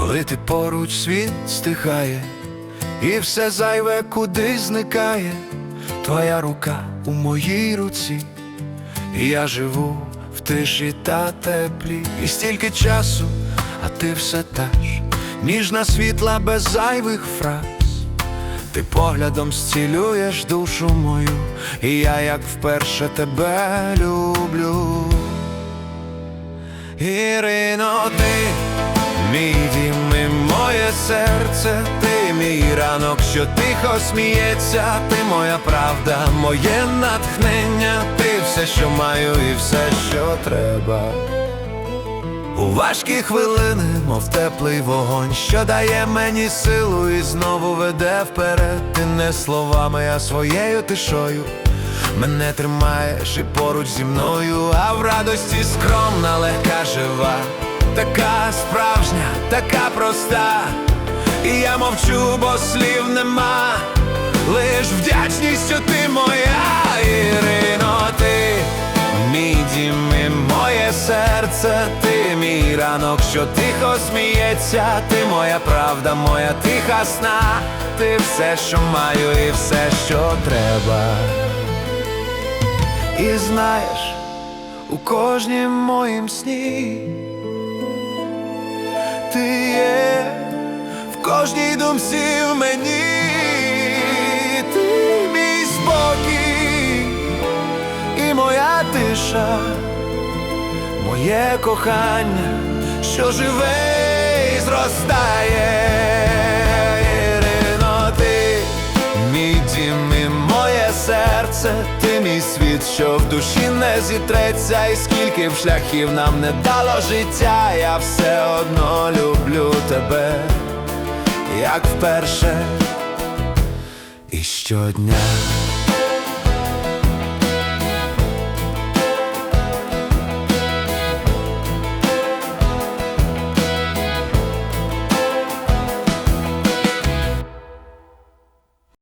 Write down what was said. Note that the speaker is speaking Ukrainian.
коли ти поруч світ стихає, і все зайве куди зникає, твоя рука у моїй руці, і я живу в тиші та теплі, і стільки часу, а ти все та ж, ніжна світла без зайвих фраз. Ти поглядом зцілюєш душу мою, і я як вперше тебе люблю. Ірино, ти мій серце, ти мій ранок, що тихо сміється, ти моя правда, моє натхнення, ти все, що маю, і все, що треба. У важкі хвилини, мов теплий вогонь, що дає мені силу і знову веде вперед. Ти не словами, а своєю тишою. Мене тримаєш і поруч зі мною, а в радості скромна, легка, жива, така справжня, така проста. І я мовчу, бо слів нема, лиш вдячність, що ти моя, Ірино, ти мій дім і моє серце, ти мій ранок, що тихо сміється, ти моя правда, моя тиха сна, ти все, що маю, і все, що треба. І знаєш, у кожнім моїм сні кожній думці в мені, ти мій спокій і моя тиша, моє кохання, що живе і зростає. Мій дім моє серце, ти мій світ, що в душі не зітреться, і скільки б шляхів нам не дало життя, я все одно люблю тебе, як вперше і щодня.